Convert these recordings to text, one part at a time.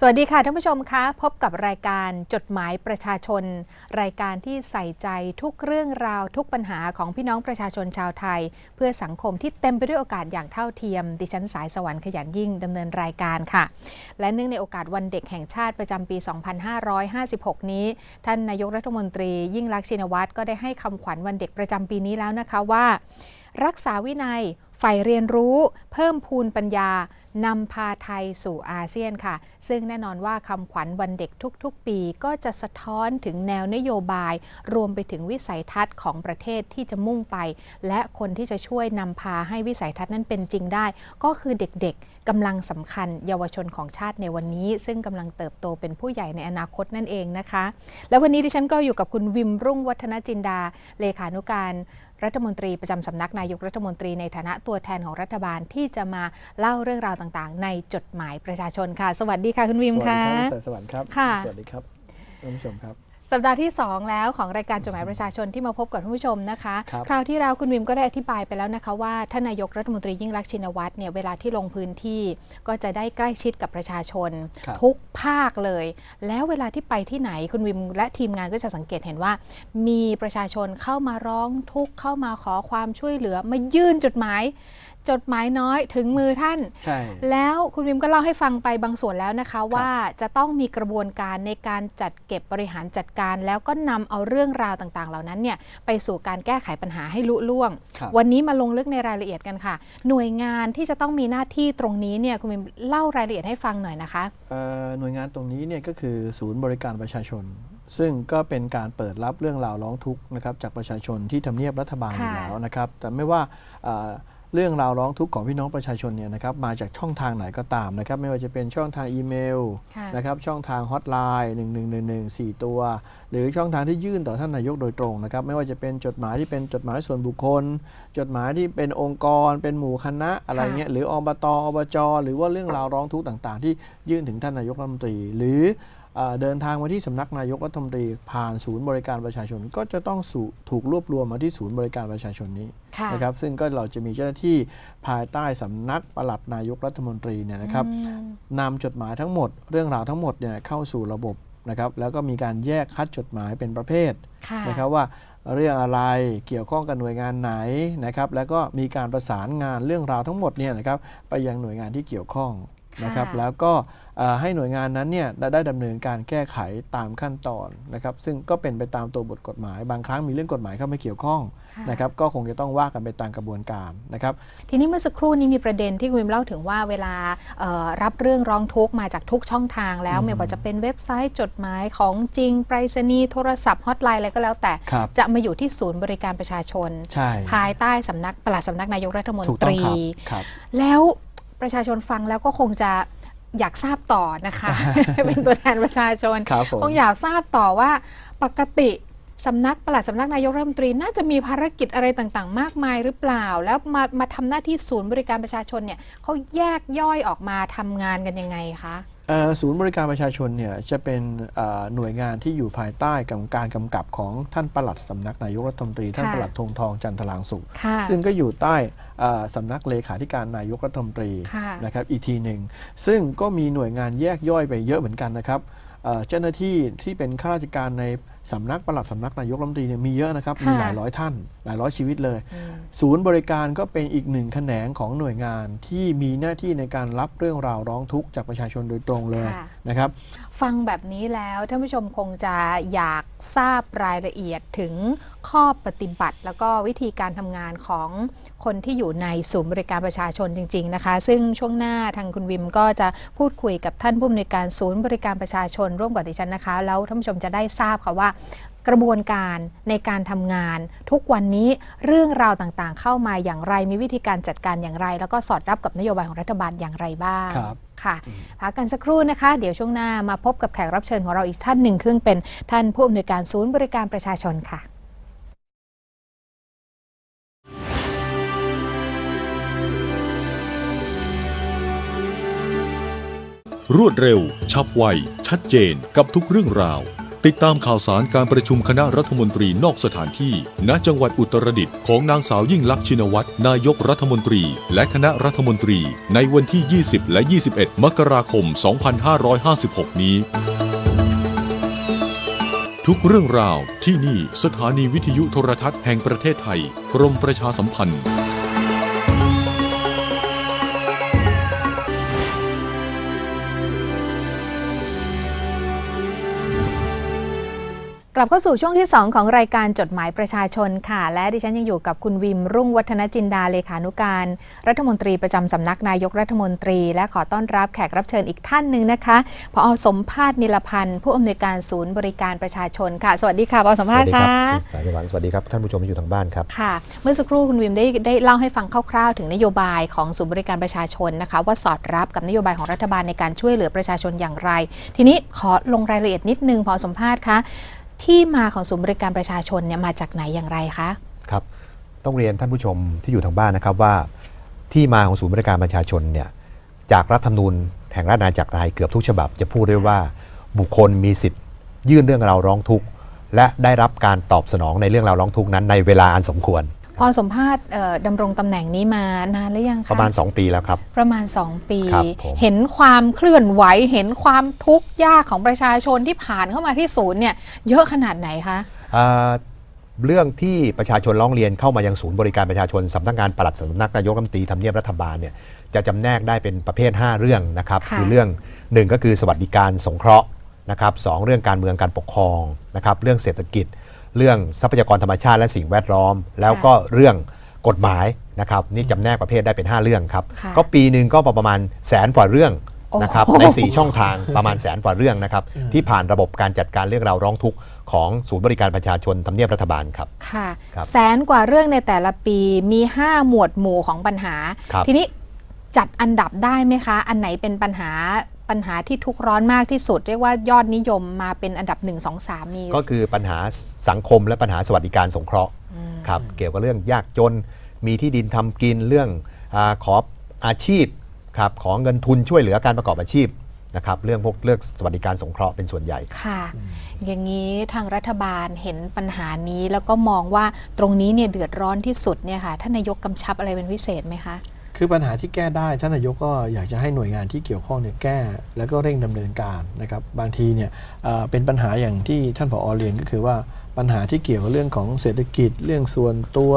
สวัสดีค่ะท่านผู้ชมคะ พบกับรายการจดหมายประชาชน รายการที่ใส่ใจทุกเรื่องราวทุกปัญหาของพี่น้องประชาชนชาวไทย เพื่อสังคมที่เต็มไปด้วยโอกาสอย่างเท่าเทียม ดิฉันสายสวรรค์ขยันยิ่งดำเนินรายการค่ะ และเนื่องในโอกาสวันเด็กแห่งชาติประจำปี 2556 นี้ ท่านนายกรัฐมนตรียิ่งลักษณ์ชินวัตรก็ได้ให้คำขวัญวันเด็กประจำปีนี้แล้วนะคะว่า รักษาวินัยใฝ่เรียนรู้ เพิ่มพูนปัญญานำพาไทยสู่อาเซียนค่ะ ซึ่งแน่นอนว่าคำขวัญวันเด็กทุกๆ ปีก็จะสะท้อนถึงแนวนโยบาย รวมไปถึงวิสัยทัศน์ของประเทศที่จะมุ่งไป และคนที่จะช่วยนำพาให้วิสัยทัศน์นั้นเป็นจริงได้ ก็คือเด็กๆกำลังสำคัญเยาวชนของชาติในวันนี้ ซึ่งกำลังเติบโตเป็นผู้ใหญ่ในอนาคตนั่นเองนะคะ และวันนี้ดิฉันก็อยู่กับคุณวิมรุ่งวัฒนจินดาเลขานุการ รัฐมนตรีประจำสำนักนายกรัฐมนตรีในฐานะตัวแทนของรัฐบาลที่จะมาเล่าเรื่องราวต่างๆ ในจดหมายประชาชนค่ะ สวัสดีค่ะคุณวิมสวัสค่ะดีครับ สวัสดีครับค่ะ สวัสดีครับท่านผู้ชมครับ สัปดาห์ที่ 2 แล้วของรายการจดหมายประชาชนที่มาพบกับท่านผู้ชมนะคะครับคราวที่แล้วคุณวิมก็ได้อธิบายไปแล้วนะคะว่าท่านนายกรัฐมนตรียิ่งรักษณ์ชินวัตรเนี่ยเวลาที่ลงพื้นที่ก็จะได้ใกล้ชิดกับประชาชนครับทุกภาคเลย แล้วเวลาที่ไปที่ไหนคุณวิมและทีมงานก็จะสังเกตเห็นว่า มีประชาชนเข้ามาร้องทุกข์เข้ามาขอความช่วยเหลือมายื่นจดหมาย จดหมายน้อยถึงมือท่าน ใช่ แล้วคุณวิมก็เล่าให้ฟังไปบางส่วนแล้วนะคะ ว่าจะต้องมีกระบวนการในการจัดเก็บบริหารจัดการ แล้วก็นำเอาเรื่องราวต่างๆ เหล่านั้นเนี่ยไปสู่การแก้ไขปัญหาให้ลุล่วงครับวันนี้มาลงลึกในรายละเอียดกันค่ะ หน่วยงานที่จะต้องมีหน้าที่ตรงนี้เนี่ยคุณวิมเล่ารายละเอียดให้ฟังหน่อยนะคะเอ่อหน่วยงานตรงนี้เนี่ยก็คือศูนย์บริการประชาชนซึ่งก็เป็นการเปิดรับเรื่องราวร้องทุกข์นะครับจากประชาชนที่ทำเนียบรัฐบาลอยู่ค่ะแล้วนะครับ แต่ไม่ว่า เอ่อเรื่องราวร้องทุกข์ของพี่น้องประชาชนเนี่ยนะครับมาจากช่องทางไหนก็ตามนะครับ ไม่ว่าจะเป็นช่องทางอีเมลค่ะนะครับช่องทางฮอตไลน์1 1 1 1 4 ตัว หรือช่องทางที่ยื่นต่อท่านนายกโดยตรงนะครับ ไม่ว่าจะเป็นจดหมายที่เป็นจดหมายส่วนบุคคล จดหมายที่เป็นองค์กร เป็นหมู่คณะอะไรเงี้ยหรืออบตอบจ หรือว่าเรื่องราวร้องทุกข์ต่าง ๆ ที่ยื่นถึงท่านนายกรัฐมนตรี หรือ เอ่อเดินทางมาที่สำนักนายกรัฐมนตรีผ่านศูนย์บริการประชาชน ก็จะต้องสู่ถูกรวบรวมมาที่ศูนย์บริการประชาชนนี้ค่ะนะครับซึ่งก็เราจะมีเจ้าหน้าที่ภายใต้สำนักปลัดนายกรัฐมนตรีเนี่ยนะครับอืมนำจดหมายทั้งหมด เรื่องราวทั้งหมดเนี่ยเข้าสู่ระบบนะครับแล้วก็มีการแยกคัดจดหมายเป็นประเภทค่ะนะครับว่าเรื่องอะไรเกี่ยวข้องกับหน่วยงานไหนนะครับแล้วก็มีการประสานงานเรื่องราวทั้งหมดเนี่ยนะครับไปยังหน่วยงานที่เกี่ยวข้อง นะครับค่ะแล้วก็เอ่อให้หน่วยงานนั้นเนี่ยได้ได้ดำเนินการแก้ไขตามขั้นตอนนะครับซึ่งก็เป็นไปตามตัวบทกฎหมาย บางครั้งมีเรื่องกฎหมายเข้ามาเกี่ยวข้องค่ะนะครับก็คงจะต้องว่ากันไปตามกระบวนการนะครับทีนี้เมื่อสักครู่นี้มีประเด็นที่คุณวิมเล่าถึงว่าเวลาเอ่อรับเรื่องร้องทุกข์มาจากทุกช่องทางแล้วอืมไม่ว่าจะเป็นเว็บไซต์จดหมายของจริงไปรษณีย์โทรศัพท์ฮอตไลน์อะไรก็แล้วแต่ครับจะมาอยู่ที่ศูนย์บริการประชาชนใช่ภายใต้สำนักปลัดสำนักนายกรัฐมนถูกตต้องรีครับครับแล้ว ประชาชนฟังแล้วก็คงจะอยากทราบต่อนะคะ เป็นตัวแทนประชาชนครับผมคงอยากทราบต่อว่าปกติ สำนักปลัดสำนักนายกรัฐมนตรีน่าจะมีภารกิจอะไรต่างๆ มากมายหรือเปล่า แล้วมามาทำหน้าที่ศูนย์บริการประชาชนเนี่ยเขาแยกย่อยออกมาทำงานกันยังไงคะ เอ่อศูนย์บริการประชาชนเนี่ยจะเป็นเอ่อหน่วยงานที่อยู่ภายใต้กับการกำกับของท่านปลัดสำนักนายกรัฐมนตรี ท่านค่ะ ปลัดธงทองจันทรางสุข ค่ะ ซึ่งก็อยู่ใต้เอ่อสำนักเลขาธิการนายกรัฐมนตรีค่ะนะครับอีกทีหนึ่งซึ่งก็มีหน่วยงานแยกย่อยไปเยอะเหมือนกันนะครับเอ่อเจ้าหน้าที่ที่เป็นข้าราชการใน สำนักปลัดสำนักนายกรัฐมนตรีเนี่ยมีเยอะนะครับค่ะมีหลายร้อยท่าน หลายร้อยชีวิตเลยอืมศูนย์บริการก็เป็นอีกหนึ่งแขนงของหน่วยงานที่มีหน้าที่ในการรับเรื่องราวร้องทุกข์จากประชาชนโดยตรงเลยค่ะนะครับ ฟังแบบนี้แล้วท่านผู้ชมคงจะอยากทราบรายละเอียดถึงข้อปฏิบัติ แล้วก็วิธีการทำงานของคนที่อยู่ในศูนย์บริการประชาชนจริง ๆนะคะ ซึ่งช่วงหน้าทางคุณวิมก็จะพูดคุยกับท่านผู้อำนวยการศูนย์บริการประชาชน ร่วมกับดิฉันนะคะ แล้วท่านผู้ชมจะได้ทราบค่ะว่ากระบวนการในการทำงาน ทุกวันนี้เรื่องราวต่างๆ เข้ามาอย่างไร มีวิธีการจัดการอย่างไร แล้วก็สอดรับกับนโยบายของรัฐบาลอย่างไรบ้างครับค่ะพักกันสักครู่นะคะ เดี๋ยวช่วงหน้ามาพบกับแขกรับเชิญของเราอีกท่านหนึ่งซึ่งเป็นท่านผู้อำนวยการศูนย์บริการประชาชนค่ะรวดเร็ว ฉับไว ชัดเจนกับทุกเรื่องราว ติดตามข่าวสารการประชุมคณะรัฐมนตรีนอกสถานที่ ณ จังหวัดอุตรดิตถ์ของนางสาวยิ่งลักษณ์ชินวัตรนายกรัฐมนตรี และคณะรัฐมนตรี ในวันที่ 20 และ 21 มกราคม 2556 นี้ ทุกเรื่องราวที่นี่สถานีวิทยุโทรทัศน์แห่งประเทศไทย กรมประชาสัมพันธ์ กลับเข้าสู่ช่วงที่ 2 ของรายการจดหมายประชาชนค่ะ และดิฉันยังอยู่กับคุณวิมรุ่งวัฒนจินดาเลขานุการ รัฐมนตรีประจำสำนักนายกรัฐมนตรี และขอต้อนรับแขกรับเชิญอีกท่านหนึ่งนะคะพอสมภาษณ์นิลพันธ์ผู้อำนวยการศูนย์บริการประชาชนค่ะ สวัสดีค่ะพอสมภาษณ์สวัสดีค่ะสายสวรรค์สวัสดีครับท่านผู้ชมที่อยู่ทางบ้านครับค่ะ เมื่อสักครู่คุณวิมได้ได้เล่าให้ฟังคร่าวๆ ถึงนโยบายของศูนย์บริการประชาชนนะคะว่าสอดรับกับนโยบายของรัฐบาลในการช่วยเหลือประชาชนอย่างไร ทีนี้ขอลงรายละเอียดนิดนึงพอสมภาษณ์คะ ที่มาของศูนย์บริการประชาชนเนี่ยมาจากไหนอย่างไรคะครับ ต้องเรียนท่านผู้ชมที่อยู่ทางบ้านนะครับว่า ที่มาของศูนย์บริการประชาชนเนี่ยจากรัฐธรรมนูญแห่งราชอาณาจักรไทยเกือบทุกฉบับจะพูดด้วยว่าบุคคลมีสิทธิ์ ยื่นเรื่องราวร้องทุกข์และได้รับการตอบสนองในเรื่องราวร้องทุกข์นั้นในเวลาอันสมควร พอสมภาษณ์เอ่อดำรงตำแหน่งนี้มานานหรือยังคะประมาณ 2 ปีแล้วครับ ประมาณ 2 ปีครับผมเห็นความเคลื่อนไหวเห็นความทุกข์ยากของประชาชนที่ผ่านเข้ามาที่ศูนย์เนี่ยเยอะขนาดไหนคะอ่าเรื่องที่ประชาชนร้องเรียนเข้ามายังศูนย์บริการประชาชนสำนักงานปลัดสำนักนายกรัฐมนตรีทำเนียบรัฐบาลเนี่ยจะจำแนกได้เป็นประเภท 5 เรื่องนะครับค่ะคือเรื่องหนึ่งก็คือสวัสดิการสงเคราะห์นะครับสองเรื่องการเมืองการปกครองนะครับเรื่องเศรษฐกิจ เรื่องทรัพยากรธรรมชาติและสิ่งแวดล้อม แล้วก็เรื่องกฎหมายนะครับนี่จำแนกประเภทได้เป็น 5 เรื่องครับ ค่ะก็ปีหนึ่งก็ประมาณแสนกว่าเรื่องนะครับโอ้โห ใน 4 ช่องทางประมาณแสนกว่าเรื่องนะครับที่ผ่านระบบการจัดการเรื่องราวร้องทุกข์ของศูนย์บริการประชาชนทำเนียบรัฐบาลครับ ค่ะครับแสนกว่าเรื่องในแต่ละปีมี 5 หมวดหมู่ของปัญหา ครับ ทีนี้จัดอันดับได้ไหมคะ อันไหนเป็นปัญหา ปัญหาที่ทุกข์ร้อนมากที่สุด เรียกว่ายอดนิยมมาเป็นอันดับ 1 2 3 มี ก็คือปัญหาสังคมและปัญหาสวัสดิการสงเคราะห์ครับเกี่ยวกับเรื่องยากจนมีที่ดินทำกินเรื่องอาขออาชีพครับขอเงินทุนช่วยเหลือการประกอบอาชีพนะครับเรื่องพวกเรื่องสวัสดิการสงเคราะห์เป็นส่วนใหญ่ค่ะ อย่างนี้ทางรัฐบาลเห็นปัญหานี้แล้วก็มองว่าตรงนี้เนี่ยเดือดร้อนที่สุดเนี่ยค่ะท่านนายกกำชับอะไรเป็นพิเศษไหมคะ คือปัญหาที่แก้ได้ท่านนายกก็อยากจะให้หน่วยงานที่เกี่ยวข้องเนี่ยแก้ แล้วก็เร่งดำเนินการนะครับบางทีเนี่ยเอ่อเป็นปัญหาอย่างที่ท่านผอเรียนก็คือว่าปัญหาที่เกี่ยวกับเรื่องของเศรษฐกิจเรื่องส่วนตัว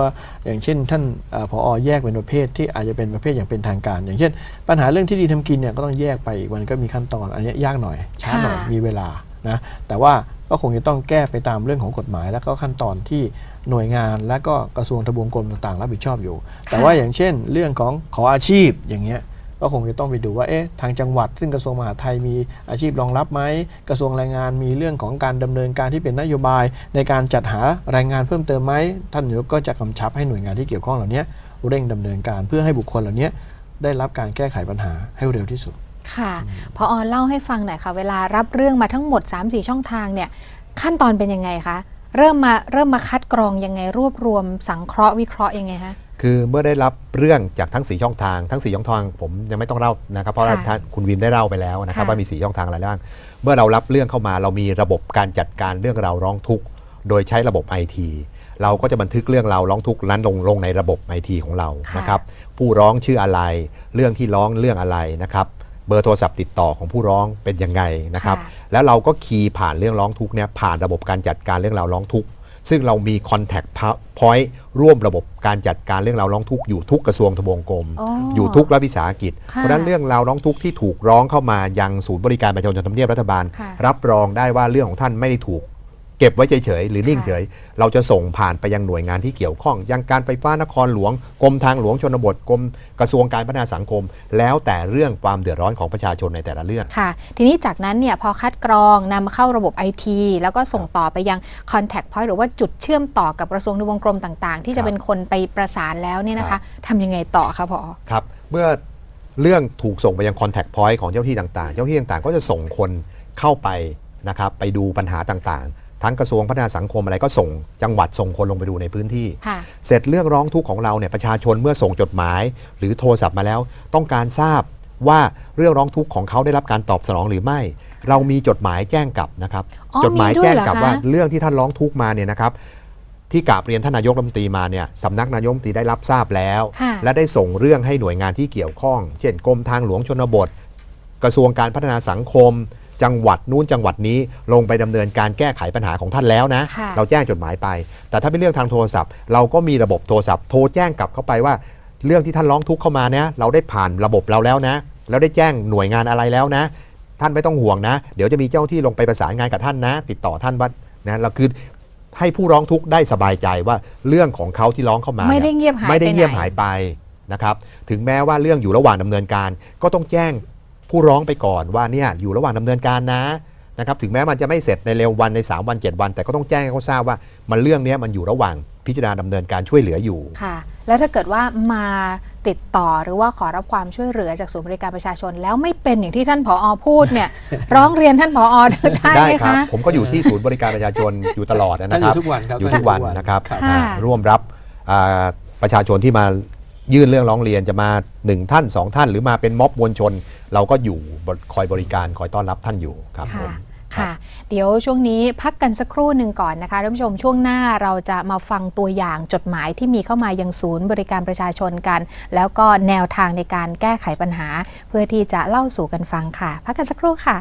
อย่างเช่น ท่านเอ่อผอแยกเป็นประเภทที่อาจจะเป็นประเภทอย่างเป็นทางการ อย่างเช่น ปัญหาเรื่องที่ดีทำกินเนี่ยก็ต้องแยกไปอีกมันก็มีขั้นตอนอันเนี้ยยากหน่อยช้าหน่อยค่ะมีเวลา นะแต่ว่าก็คงจะต้องแก้ไปตามเรื่องของกฎหมาย แล้วก็ขั้นตอนที่หน่วยงานและก็กระทรวงทบวงกรมต่างๆ รับผิดชอบอยู่ แต่ว่าอย่างเช่น เรื่องของขออาชีพอย่างเงี้ยก็คงจะต้องไปดูว่าเอ๊ะทางจังหวัด ซึ่งกระทรวงมหาดไทยมีอาชีพรองรับไหมกระทรวงแรงงานมีเรื่องของการดำเนินการที่เป็นนโยบาย ในการจัดหาแรงงานเพิ่มเติมไหมท่านนายกก็จะกำชับให้หน่วยงานที่เกี่ยวข้องเหล่านี้เร่งดำเนินการเพื่อให้บุคคลเหล่านี้ได้รับการแก้ไขปัญหาให้เร็วที่สุด ค่ะพออเล่าให้ฟังหน่อยค่ะ เวลารับเรื่องมาทั้งหมด 3-4 ช่องทางเนี่ยขั้นตอนเป็นยังไงคะเริ่มมาเริ่มมาคัดกรองยังไงรวบรวมสังเคราะห์วิเคราะห์ยังไงคะคือเมื่อได้รับเรื่องจากทั้ง 4 ช่องทาง ทั้ง 4 ช่องทางผมยังไม่ต้องเล่านะครับ เพราะว่าค่ะท่านคุณวิมได้เล่าไปแล้วนะครับค่ะว่ามี 4 ช่องทางอะไรบ้างเมื่อเรารับเรื่องเข้ามา เรามีระบบการจัดการเรื่องราวร้องทุกข์โดยใช้ระบบ IT เราก็จะบันทึกเรื่องราวร้องทุกข์นั้นลงลงในระบบ IT ของเราค่ะนะครับผู้ร้องชื่ออะไร เรื่องที่ร้องเรื่องอะไรนะครับ เบอร์โทรศัพท์ติดต่อของผู้ร้องเป็นยังไงนะครับค่ะแล้วเราก็คีย์ผ่านเรื่องร้องทุกข์เนี่ยผ่านระบบการจัดการเรื่องราวร้องทุกข์ซึ่งเรามี Contact Point ร่วมระบบการจัดการเรื่องราวร้องทุกข์อยู่ทุกกระทรวงทบวงกรมอ๋อออยู่ทุกรัฐวิสาหกิจค่ะเพราะฉะนั้นเรื่องราวร้องทุกข์ที่ถูกร้องเข้ามายังศูนย์บริการประชาชนทำเนียบรัฐบาลค่ะรับรองได้ว่าเรื่องของท่านไม่ได้ถูก เก็บไว้เฉยๆหรือนิ่งค่ะเฉย เราจะส่งผ่านไปยังหน่วยงานที่เกี่ยวข้อง ยังการไฟฟ้านครหลวงกรมทางหลวงชนบทกรมกระทรวงการพัฒนาสังคม แล้วแต่เรื่องความเดือดร้อนของประชาชนในแต่ละเรื่องค่ะ ทีนี้จากนั้นเนี่ยพอคัดกรองนำมาเข้าระบบ IT แล้วก็ส่งต่อไปยัง Contact Point หรือว่าจุดเชื่อมต่อกับกระทรวงทบวงกรมต่างๆ ที่คจะรับเป็นคนไปประสานแล้วเนี่ยนะครัคะบทำยังไงต่อคะพอครับเมื่อเรื่องถูกส่งไปยัง Contact Point ของเจ้าที่ต่างๆ เจ้าที่ต่างๆ ก็จะส่งคนเข้าไปนะครับไปดูปัญหาต่างๆ ทั้งกระทรวงพัฒนาสังคมอะไรก็ส่งจังหวัดส่งคนลงไปดูในพื้นที่ค่ะเสร็จเรื่องร้องทุกข์ของเราเนี่ยประชาชนเมื่อส่งจดหมาย หรือโทรศัพท์มาแล้ว ต้องการทราบว่าเรื่องร้องทุกข์ของเขาได้รับการตอบสนองหรือไม่ เรามีจดหมายแจ้งกลับนะครับอ๋อจดหมายมีด้วยแจ้งเหรอกลับคะว่าเรื่องที่ท่านร้องทุกข์มาเนี่ยนะครับที่กราบเรียนท่านนายกรัฐมนตรีมาเนี่ยสำนักนายกรัฐมนตรีได้รับทราบแล้วค่ะและได้ส่งเรื่องให้หน่วยงานที่เกี่ยวข้อง เช่นกรมทางหลวงชนบท กระทรวงการพัฒนาสังคม จังหวัดนู้นจังหวัดนี้ลงไปดำเนินการแก้ไขปัญหาของท่านแล้วนะค่ะเราแจ้งจดหมายไป แต่ถ้าเป็นเรื่องทางโทรศัพท์ เราก็มีระบบโทรศัพท์โทรแจ้งกลับเข้าไปว่า เรื่องที่ท่านร้องทุกข์เข้ามาเนี่ยเราได้ผ่านระบบเราแล้วนะ แล้วได้แจ้งหน่วยงานอะไรแล้วนะ ท่านไม่ต้องห่วงนะ เดี๋ยวจะมีเจ้าหน้าที่ลงไปประสานงานกับท่านนะ ติดต่อท่านว่านะเราคือให้ผู้ร้องทุกข์ได้สบายใจว่าเรื่องของเขาที่ร้องเข้ามาไม่ได้นี่เงียบหายไม่ได้ปหนเงียบหายไปนะครับถึงแม้ว่าเรื่องอยู่ระหว่างดำเนินการก็ต้องแจ้ง ผู้ร้องไปก่อนว่าเนี่ยอยู่ระหว่างดำเนินการนะนะครับถึงแม้มันจะไม่เสร็จในเร็ววันใน 3 วัน 7 วัน แต่ก็ต้องแจ้งให้เขาทราบว่ามันเรื่องเนี้ยมันอยู่ระหว่างพิจารณาดำเนินการช่วยเหลืออยู่ค่ะ แล้วถ้าเกิดว่ามาติดต่อหรือว่าขอรับความช่วยเหลือจากศูนย์บริการประชาชน แล้วไม่เป็นอย่างที่ท่านผออพูดเนี่ยร้องเรียนท่านผออได้ได้ไหมครับคะผมก็อยู่ที่ศูนย์บริการประชาชนอยู่ตลอดท่านนะอครับยู่ทุกวันครับอยู่ทุกวันนะครับครับค่ะอ่าร่วมรับอ่าประชาชนที่มา ยื่นเรื่องร้องเรียนจะมาหนึ่งท่านสองท่าน หรือมาเป็นม็อบมวลชน เราก็อยู่บคอยบริการคอยต้อนรับท่านอยู่ครับผค่ะมค่ะ เดี๋ยวช่วงนี้พักกันสักครู่หนึ่งก่อนนะคะท่านผู้ชมช่วงหน้าเราจะมาฟังตัวอย่างจดหมายที่มีเข้ามายังศูนย์บริการประชาชนกัน แล้วก็แนวทางในการแก้ไขปัญหา เพื่อที่จะเล่าสู่กันฟังค่ะ พักกันสักครู่ค่ะ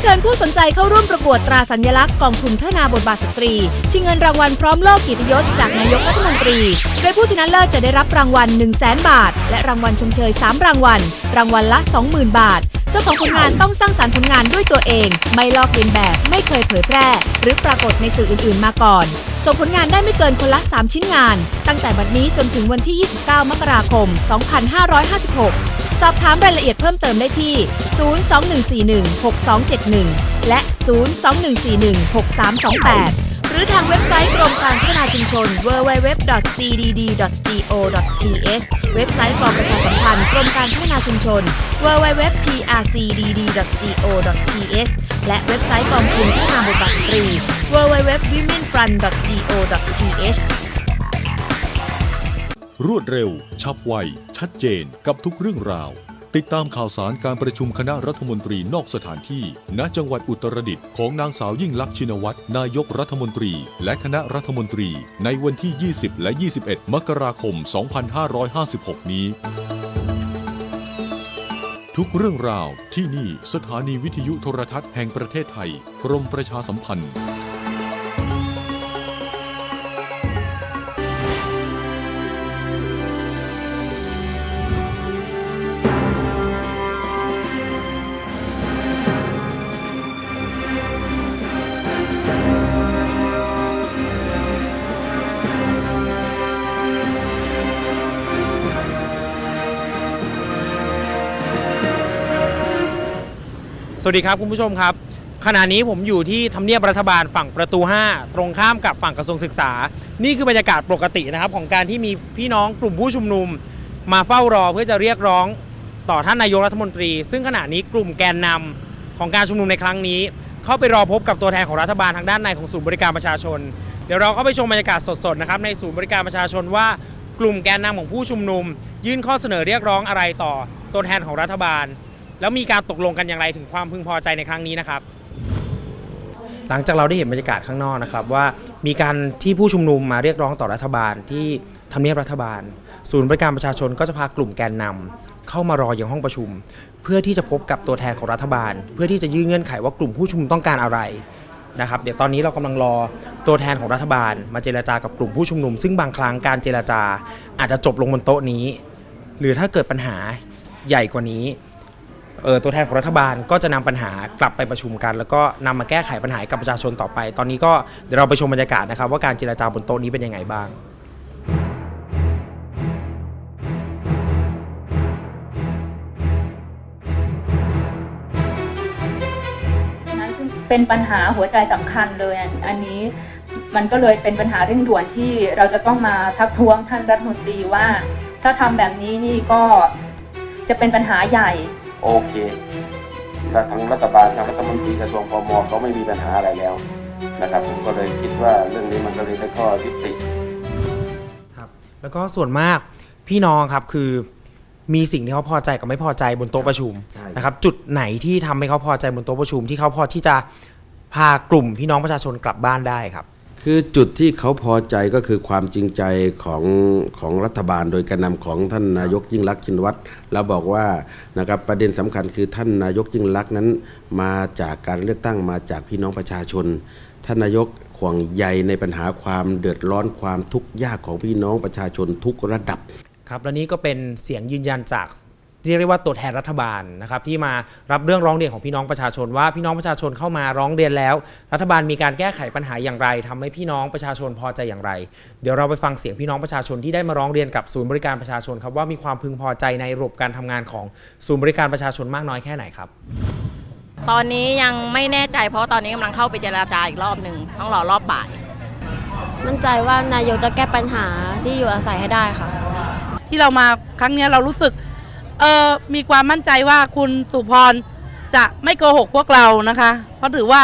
เชิญผู้สนใจเข้าร่วมประกวดตราสัญลักษณ์กองทุนพัฒนาบทบาทสตรี ชิงเงินรางวัลพร้อมโลกกิตยศจากนายกรัฐมนตรี โดยผู้ชนะเลิศจะได้รับรางวัล 1 0 0 0 0แบาท และรางวัลชมเชย 3 รางวัล รางวัลละ 20,000 บาท เจ้าของผลงานต้องสร้างสรรค์ผลงานด้วยตัวเอง ไม่ลอกเลียนแบบ ไม่เคยเผยแพร่ หรือปรากฏในสื่ออื่นๆ มาก่อน ส่งผลงานได้ไม่เกินคนละ 3 ชิ้นงาน ตั้งแต่บัดนี้จนถึงวันที่ 29 มกราคม 2556 สอบถามรายละเอียดเพิ่มเติมได้ที่ 021416271 และ 021416328 หรือทางเว็บไซต์กรมการพัฒนาชุมชน www.cdd.go.th เว็บไซต์กองประชาสัมพันธ์กรมการพัฒนาชุมชน www.prcdd.go.th และเว็บไซต์กองทุนพัฒนาบทบาทสตรี www.womenfront.go.th รวดเร็ว ฉับไว ชัดเจนกับทุกเรื่องราว ติดตามข่าวสารการประชุมคณะรัฐมนตรีนอกสถานที่ ณจังหวัดอุตรดิตถ์ของนางสาวยิ่งลักษณ์ชินวัตรนายกรัฐมนตรี และคณะรัฐมนตรี ในวันที่ 20 และ 21 มกราคม 2556 นี้ ทุกเรื่องราวที่นี่สถานีวิทยุโทรทัศน์แห่งประเทศไทย กรมประชาสัมพันธ์ วัสดีครับคุณผู้ชมครับ ขณะนี้ผมอยู่ที่ทำเนียบรัฐบาลฝั่งประตู 5 ตรงข้ามกับฝั่งกระทรวงศึกษา นี่คือบรรยากาศปกตินะครับ ของการที่มีพี่น้องกลุ่มผู้ชุมนุม มาเฝ้ารอเพื่อจะเรียกร้องต่อท่านนายกรัฐมนตรี ซึ่งขณะนี้กลุ่มแกนนำของการชุมนุมในครั้งนี้ เข้าไปรอพบกับตัวแทนของรัฐบาลทางด้านในของศูนย์บริการประชาชน เดี๋ยวเราเข้าไปชมบรรยากาศสดๆนะครับในศูนย์บริการประชาชนว่ากลุ่มแกนนำของผู้ชุมนุม ยื่นข้อเสนอเรียกร้องอะไรต่อตัวแทนของรัฐบาล แล้วมีการตกลงกันอย่างไรถึงความพึงพอใจในครั้งนี้นะครับ หลังจากเราได้เห็นบรรยากาศข้างนอกนะครับว่ามีการที่ผู้ชุมนุมมาเรียกร้องต่อรัฐบาลที่ทำเนียบรัฐบาล ศูนย์บริการประชาชนก็จะพากลุ่มแกนนำเข้ามารออย่างห้องประชุม เพื่อที่จะพบกับตัวแทนของรัฐบาล เพื่อที่จะยื่นเงื่อนไขว่ากลุ่มผู้ชุมนุมต้องการอะไรนะครับเดี๋ยวตอนนี้เรากำลังรอตัวแทนของรัฐบาล มาเจรจากับกลุ่มผู้ชุมนุม ซึ่งบางครั้งการเจรจาอาจจะจบลงบนโต๊ะนี้ หรือถ้าเกิดปัญหาใหญ่กว่านี้ ตัวแทนของรัฐบาลก็จะนำปัญหากลับไปประชุมกัน แล้วก็นำมาแก้ไขปัญหาให้กับประชาชนต่อไป ตอนนี้ก็เดี๋ยวเราไปชมบรรยากาศนะครับ ว่าการเจรจาบนโต๊ะนี้เป็นยังไงบ้างนั้นเป็นปัญหาหัวใจสำคัญเลยอันอันนี้มันก็เลยเป็นปัญหาเร่งด่วนที่เราจะต้องมาทักท้วงท่านรัฐมนตรีว่า ถ้าทำแบบนี้นี่ก็จะเป็นปัญหาใหญ่ โอเคถ้าทางรัฐบาลทางรัฐมนตรีกระทรวงพมเขาไม่มีปัญหาอะไรแล้วนะครับ ผมก็เลยคิดว่าเรื่องนี้มันก็เลยได้ข้อยุติครับแล้วก็ส่วนมากพี่น้องครับคือมีสิ่งที่เขาพอใจกับไม่พอใจบนโต๊ะประชุมใช่นะครับ จุดไหนที่ทำให้เขาพอใจบนโต๊ะประชุม ที่เขาพอที่จะพากลุ่มพี่น้องประชาชนกลับบ้านได้ครับ คือจุดที่เขาพอใจก็คือความจริงใจของของรัฐบาล โดยการนำของท่านนายกยิ่งรักษณ์ชินวัตรแล้วบอกว่านะครับประเด็นสำคัญคือท่านนายกยิ่งรักษณ์นั้น มาจากการเลือกตั้งมาจากพี่น้องประชาชน ท่านนายกห่วงใยในปัญหาความเดือดร้อนความทุกข์ยากของพี่น้องประชาชนทุกระดับ ครับและนี่ก็เป็นเสียงยืนยันจาก เรียกได้ว่าตัวแทนรัฐบาลนะครับที่มารับเรื่องร้องเรียนของพี่น้องประชาชนว่าพี่น้องประชาชนเข้ามาร้องเรียนแล้ว รัฐบาลมีการแก้ไขปัญหาอย่างไรทำให้พี่น้องประชาชนพอใจอย่างไร เดี๋ยวเราไปฟังเสียงพี่น้องประชาชนที่ได้มาร้องเรียนกับศูนย์บริการประชาชนครับว่ามีความพึงพอใจในระบบการทำงานของศูนย์บริการประชาชนมากน้อยแค่ไหนครับ ตอนนี้ยังไม่แน่ใจเพราะตอนนี้กำลังเข้าไปเจราจาอีกรอบหนึ่งต้องรอรอบบ่าย มั่นใจว่านายกจะแก้ปัญหาที่อยู่อาศัยให้ได้ค่ะ ที่เรามาครั้งเนี้ยเรารู้สึก เออมีความมั่นใจว่าคุณสุพรจะไม่โกหกพวกเรานะคะ เพราะถือว่า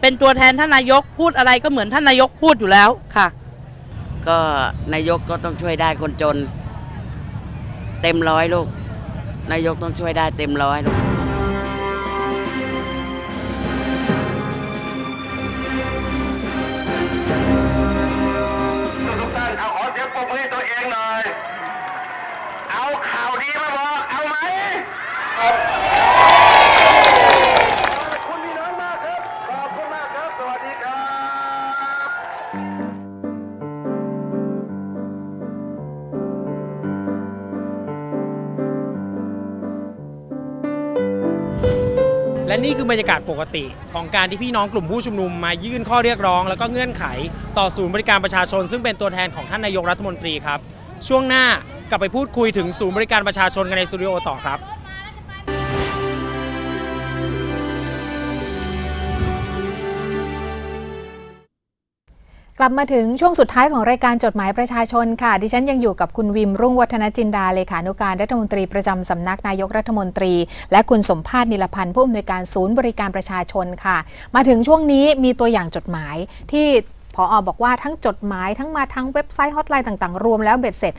เป็นตัวแทนท่านนายกพูดอะไรก็เหมือนท่านนายกพูดอยู่แล้วค่ะ ก็นายกก็ต้องช่วยได้คนจน เต็มร้อยลูก นายกต้องช่วยได้เต็มร้อยลูกทุก ครับ ขอบคุณพี่น้องมากครับ ขอบคุณมากครับ สวัสดีครับและนี่คือบรรยากาศปกติของการที่พี่น้องกลุ่มผู้ชุมนุมมายื่นข้อเรียกร้อง แล้วก็เงื่อนไข ต่อศูนย์บริการประชาชน ซึ่งเป็นตัวแทนของท่านนายกรัฐมนตรีครับ ช่วงหน้ากลับไปพูดคุยถึงศูนย์บริการประชาชนกันในสตูดิโอต่อครับ กลับมาถึงช่วงสุดท้ายของรายการจดหมายประชาชนค่ะ ดิฉันยังอยู่กับคุณวิมรุ่งวัฒนจินดาเลขานุการรัฐมนตรีประจำสำนักนายกรัฐมนตรี และคุณสมภาษณ์นิลพันธ์ผู้อำนวยการศูนย์บริการประชาชนค่ะ มาถึงช่วงนี้มีตัวอย่างจดหมายที่พออบอกว่าทั้งจดหมายทั้งมาทั้งเว็บไซต์ฮอตไลน์ต่างๆ รวมแล้วเบ็ดเสร็จ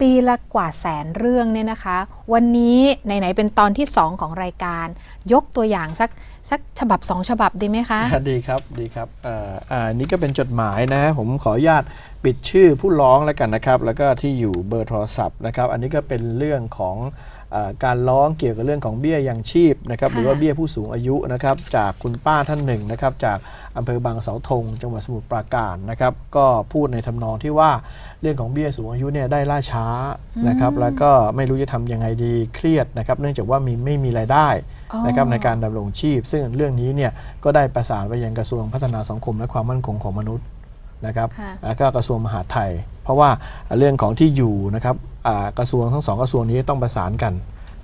ปีละกว่าแสนเรื่องเนี่ยนะคะ วันนี้ไหนๆเป็นตอนที่ 2 ของรายการ ยกตัวอย่างสัก สักฉบับ2ฉบับดีไหมคะ ดีครับดีครับเอ่ออ่านี่ก็เป็นจดหมายนะ ผมขออนุญาตปิดชื่อผู้ร้องแล้วกันนะครับ แล้วก็ที่อยู่เบอร์โทรศัพท์นะครับ อันนี้ก็เป็นเรื่องของเออการร้องเกี่ยวกับเรื่องของเบี้ยยังชีพนะครับค่ะหรือว่าเบี้ยผู้สูงอายุนะครับจากคุณป้าท่านหนึ่งนะครับจากอำเภอบางเสาธงจังหวัดสมุทรปราการนะครับก็พูดในทำนองที่ว่าเรื่องของเบี้ยสูงอายุเนี่ยได้ล่าช้านะครับแล้วก็ไม่รู้จะทำยังไงดีเครียดนะครับเนื่องจากว่ามีไม่มีรายได้ นะครับในการดำรงชีพ ซึ่งเรื่องนี้เนี่ยก็ได้ประสานไปยังกระทรวงพัฒนาสังคมและความมั่นคงของมนุษย์นะครับค่ะแล้วก็กระทรวงมหาดไทย เพราะว่าเรื่องของที่อยู่นะครับอ่ากระทรวงทั้งสองกระทรวงนี้ต้องประสานกัน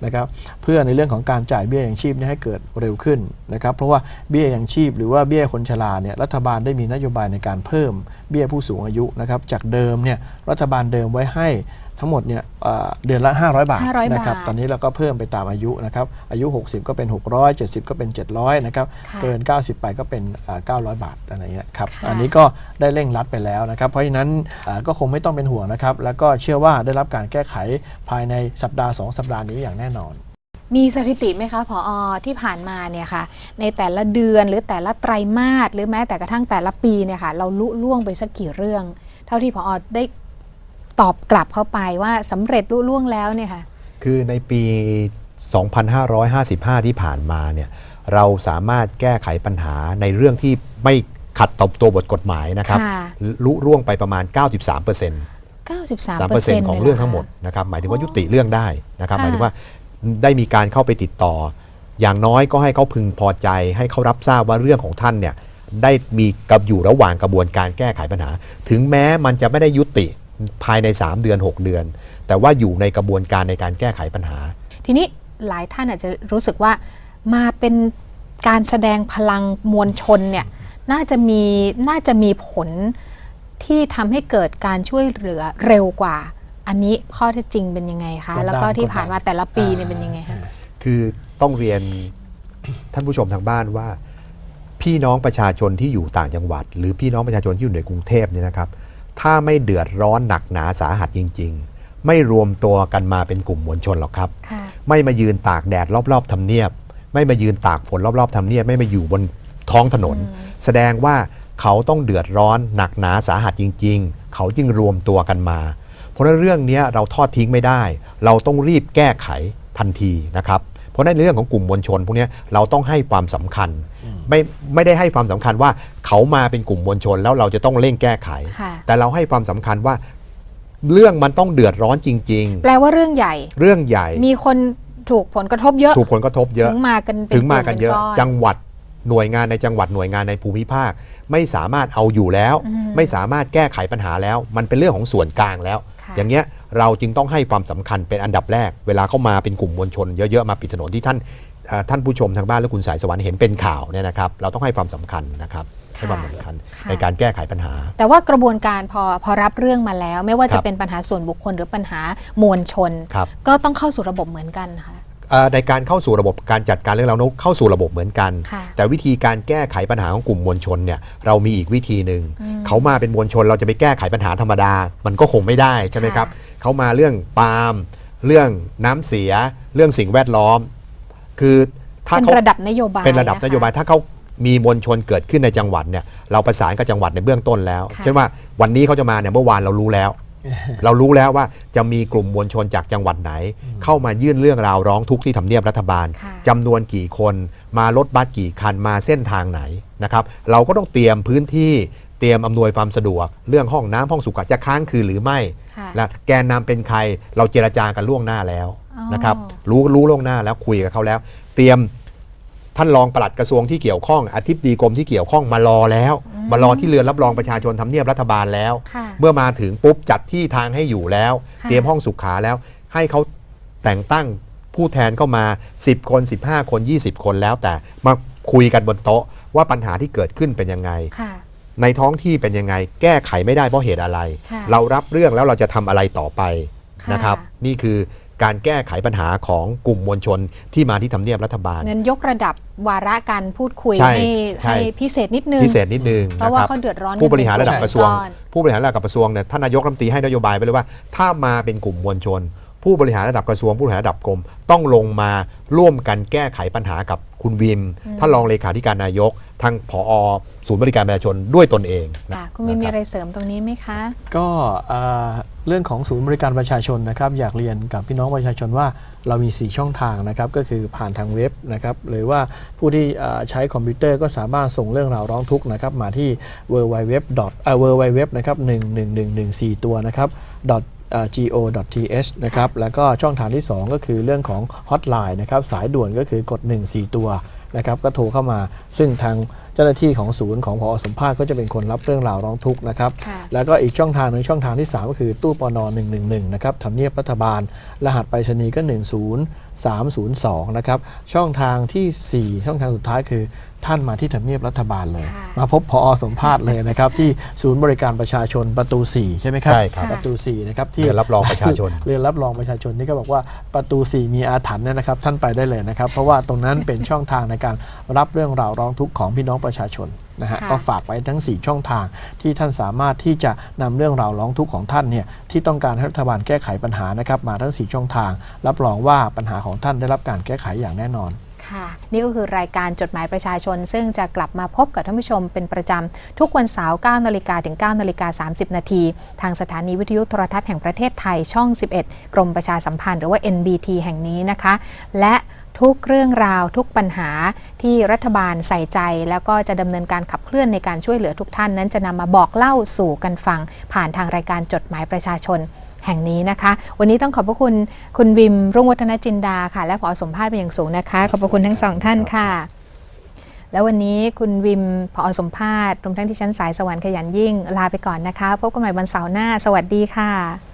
นะครับเพื่อในเรื่องของการจ่ายเบี้ยยังชีพเนี่ยให้เกิดเร็วขึ้นนะครับเพราะว่าเบี้ยยังชีพ หรือว่าเบี้ยคนชราเนี่ยรัฐบาลได้มีนโยบายในการเพิ่มเบี้ยผู้สูงอายุนะครับจากเดิมเนี่ยรัฐบาลเดิมไว้ให้ ทั้งหมดเนี่ยเอ่อเดือนละ 500 บาท500นะครับ บาทตอนนี้เราก็เพิ่มไปตามอายุนะครับ อายุ 60 ก็เป็น 600 70 ก็เป็น 700 นะครับ ค่ะเกิน 90 ไปก็เป็นอ่า900 บาทอะไรเงี้ยครับ ค่ะ อันนี้ก็ได้เร่งรัดไปแล้วนะครับ เพราะฉะนั้นอ่าก็คงไม่ต้องเป็นห่วงนะครับ แล้วก็เชื่อว่าได้รับการแก้ไขภายในสัปดาห์ 2 สัปดาห์นี้อย่างแน่นอน มีสถิติไหมคะผออที่ผ่านมาเนี่ยค่ะ ในแต่ละเดือนหรือแต่ละไตรมาสหรือแม้แต่กระทั่งแต่ละปีเนี่ยค่ะ เราลุล่วงไปสักกี่เรื่อง เท่าที่ผออได้ ตอบกลับเข้าไปว่าสำเร็จลุล่วงแล้วเนี่ยค่ะคือในปี 2555 ที่ผ่านมาเนี่ยเราสามารถแก้ไขปัญหาในเรื่องที่ไม่ขัดต่อตัวบทกฎหมายนะครับค่ะลุร่วงไปประมาณ 93% 93% 3%ของเรื่องทั้งหมดนะครับหมายถึงว่ายุติเรื่องได้นะครับค่ะหมายถึงว่าได้มีการเข้าไปติดต่อ อย่างน้อยก็ให้เขาพึงพอใจ ให้เขารับทราบว่าเรื่องของท่านเนี่ยได้มีกับอยู่ระหว่างกระบวนการแก้ไขปัญหา ถึงแม้มันจะไม่ได้ยุติ ภายใน 3 เดือน 6 เดือน แต่ว่าอยู่ในกระบวนการในการแก้ไขปัญหา ทีนี้หลายท่านอาจจะรู้สึกว่ามาเป็นการแสดงพลังมวลชนเนี่ยน่าจะมีน่าจะมีผลที่ทำให้เกิดการช่วยเหลือเร็วกว่า อันนี้ข้อเท็จจริงเป็นยังไงคะกดดันแล้วก็ที่ผ่านมาแต่ละปีอ่าเนี่ยเป็นยังไงคะคือต้องเรียนท่านผู้ชมทางบ้านว่า พี่น้องประชาชนที่อยู่ต่างจังหวัด หรือพี่น้องประชาชนที่อยู่ในกรุงเทพเนี่ยนะครับ ถ้าไม่เดือดร้อนหนักหนาสาหัสจริง ๆ ไม่รวมตัวกันมาเป็นกลุ่มมวลชนหรอกครับค่ะไม่มายืนตากแดดรอบๆทำเนียบ ไม่มายืนตากฝนรอบๆทำเนียบ ไม่มาอยู่บนท้องถนน แสดงว่าเขาต้องเดือดร้อนหนักหนาสาหัสจริง ๆ เขาจึงรวมตัวกันมา เพราะฉะนั้นเรื่องเนี้ยเราทอดทิ้งไม่ได้ เราต้องรีบแก้ไขทันทีนะครับ เพราะฉะนั้นในเรื่องของกลุ่มมวลชนพวกเนี้ยเราต้องให้ความสำคัญ ไม่ไม่ได้ให้ความสำคัญว่าเขามาเป็นกลุ่มมวลชนแล้วเราจะต้องเร่งแก้ไขค่ะแต่เราให้ความสำคัญว่าเรื่องมันต้องเดือดร้อนจริงแปลว่าเรื่องใหญ่ๆเรื่องใหญ่ มีคนถูกผลกระทบเยอะ ถูกผลกระทบเยอะ ถึงมากันเป็นถึงมากันเยอะกลุ่มป็จังหวัดหน่วยงานในจังหวัดหน่วยงานในภูมิภาค ไม่สามารถเอาอยู่แล้วอืมไม่สามารถแก้ไขปัญหาแล้ว มันเป็นเรื่องของส่วนกลางแล้วค่ะอย่างเงี้ยเราจึงต้องให้ความสำคัญเป็นอันดับแรก เวลาเข้ามาเป็นกลุ่มมวลชนเยอะๆมาปิดถนนที่ท่านเอ่อ ท่านผู้ชมทางบ้านและคุณสายสวรรค์เห็นเป็นข่าวเนี่ยนะครับ เราต้องให้ความสำคัญนะครับให้ความสำคัญค่ะในการแก้ไขปัญหา แต่ว่ากระบวนการพอพอรับเรื่องมาแล้ว ไม่ว่าคจะรับเป็นปัญหาส่วนบุคคลหรือปัญหามวลชนครับก็ต้องเข้าสู่ระบบเหมือนกันค่ะเอ่อในการเข้าสู่ระบบการจัดการเรื่องราวนั้นเข้าสู่ระบบเหมือนกันค่ะแต่วิธีการแก้ไขปัญหาของกลุ่มมวลชนเนี่ยเรามีอีกวิธีหนึ่งอืมเขามาเป็นมวลชนเราจะไปแก้ไขปัญหาธรรมดา มันก็คงไม่ได้ใช่ไหมครับเขามาเรื่องปาล์มเรื่องน้ำเสีย เรื่องสิ่งแวดล้อม คือถ้าเป็นเขาระดับนโยบายเป็นระดับคนโยบายถ้าเขามีมวลชนเกิดขึ้นในจังหวัดเนี่ยเราประสานกับจังหวัดในเบื้องต้นแล้วค่ะ เช่นว่าวันนี้เขาจะมาเนี่ยเมื่อวานเรารู้แล้ว เรารู้แล้วว่าจะมีกลุ่มมวลชนจากจังหวัดไหน เข้ามายื่นเรื่องราวร้องทุกข์ที่ทำเนียบรัฐบาลค่ะ จำนวนกี่คนมารถบัสกี่คันมาเส้นทางไหนนะครับเราก็ต้องเตรียมพื้นที่เตรียมอำนวยความสะดวก เรื่องห้องน้ำห้องสุขาจะค้างคืนหรือไม่ค่ะ และแกนนำเป็นใครเราเจรจากันล่วงหน้าแล้วอ๋อ นะครับรู้รู้ล่วงหน้าแล้วคุยกับเขาแล้ว เตรียมท่านรองปลัดกระทรวงที่เกี่ยวข้องอธิบดีกรมที่เกี่ยวข้องมารอแล้ว มารอที่เรือนรับรองประชาชนทำเนียบรัฐบาลแล้วค่ะเมื่อมาถึงปุ๊บจัดที่ทางให้อยู่แล้วค่ะเตรียมห้องสุขาแล้ว ให้เขาแต่งตั้งผู้แทนเข้ามา 10 คน 15 คน 20 คนแล้วแต่มาคุยกันบนโต๊ะว่าปัญหาที่เกิดขึ้นเป็นยังไงค่ะในท้องที่เป็นยังไง แก้ไขไม่ได้เพราะเหตุอะไรค่ะเรารับเรื่องแล้วเราจะทำอะไรต่อไปค่ะนะครับ นี่คือ การแก้ไขปัญหาของกลุ่มมวลชนที่มาที่ทำเนียบรัฐบาลงั้นยกระดับวาระการพูดคุยใช่ให้ใช่ ให้พิเศษนิดนึง พิเศษนิดนึงเพราะว่าคบเขาเดือดร้อนกันผู้บริหารระดับเป็นกระทรวง ก้อน ผู้บริหารระดับกระทรวงเนี่ยท่านนายกรัฐมนตรีให้นโยบายไปเลยว่า ถ้ามาเป็นกลุ่มมวลชน ผู้บริหารระดับกระทรวงผู้บริหารระดับกรมต้องลงมาร่วมกันแก้ไขปัญหากับ คุณวิมอืมท่านรองเลขาธิการนายก ทางผอศูนย์บริการประชาชนด้วยตนเองนะค่ะคุณมินมีอะไรเสริมตรงนี้ไหมคะ ก็เอ่อเรื่องของศูนย์บริการประชาชนนะครับ อยากเรียนกับพี่น้องประชาชนว่าเรามี 4 ช่องทางนะครับ ก็คือผ่านทางเว็บนะครับ หรือว่าผู้ที่เอ่อใช้คอมพิวเตอร์ก็สามารถส่งเรื่องราวร้องทุกข์นะครับ มาที่ w w w w w w นะครับ11114 ตัวนะครับ go.th นะครับแล้วก็ช่องทางที่ 2 ก็คือเรื่องของฮอตไลน์นะครับสายด่วนก็คือกด 14 ตัว นะครับก็โทรเข้ามา ซึ่งทางเจ้าหน้าที่ของศูนย์ของพอสมภาคก็จะเป็นคนรับเรื่องราวร้องทุกข์นะครับค่ะแล้วก็อีกช่องทางหนึ่งช่องทางที่ 3 ก็คือตู้ปน111 นะครับทำเนียบรัฐบาล รหัสไปรษณีย์ก็ 10302 นะครับ ช่องทางทีสี่ 4 ช่องทางสุดท้ายคือท่านมาที่ทำเนียบรัฐบาลเลย มาพบพอสมภาษณ์เลยนะครับ ที่ศูนย์บริการประชาชนประตู 4 ใช่ไหมครับใช่ครับประตู4นะครับที่เรียนรับรองประชาชนเรียนรับรองประชาชนนี่ก็บอกว่าประตู 4 มีอาถรรพ์เนี่ยนะครับ ท่านไปได้เลยนะครับ เพราะว่าตรงนั้นเป็นช่องทางในการรับเรื่องราวร้องทุกข์ของพี่น้องประชาชนนะฮะค่ะก็ฝากไว้ทั้ง 4 ช่องทางที่ท่านสามารถที่จะนำเรื่องราวร้องทุกข์ของท่านเนี่ยที่ต้องการให้รัฐบาลแก้ไขปัญหานะครับมาทั้ง 4 ช่องทาง รับรองว่าปัญหาของท่านได้รับการแก้ไขอย่างแน่นอนค่ะนี่ก็คือรายการจดหมายประชาชน ซึ่งจะกลับมาพบกับท่านผู้ชมเป็นประจำ ทุกวันเสาร์9นาฬิกาถึง9นาฬิกา30 นาที ทางสถานีวิทยุโทรทัศน์แห่งประเทศไทยช่อง 11 กรมประชาสัมพันธ์หรือว่า NBT แห่งนี้นะคะ และ ทุกเรื่องราวทุกปัญหาที่รัฐบาลใส่ใจ แล้วก็จะดำเนินการขับเคลื่อนในการช่วยเหลือทุกท่านนั้นจะนำมาบอกเล่าสู่กันฟัง ผ่านทางรายการจดหมายประชาชนแห่งนี้นะคะ วันนี้ต้องขอบพระคุณคุณวิมรุ่งวัฒนจินดาค่ะ และผอสมภาษณ์เป็นอย่างสูงนะคะ ขอบพระคุณทั้งสองท่านค่ะ แล้ววันนี้คุณวิมผอสมภาษณ์รวมทั้งที่ชั้นสายสวรรค์ขยันยิ่ง ลาไปก่อนนะคะ พบกันใหม่วันเสาร์หน้า สวัสดีค่ะ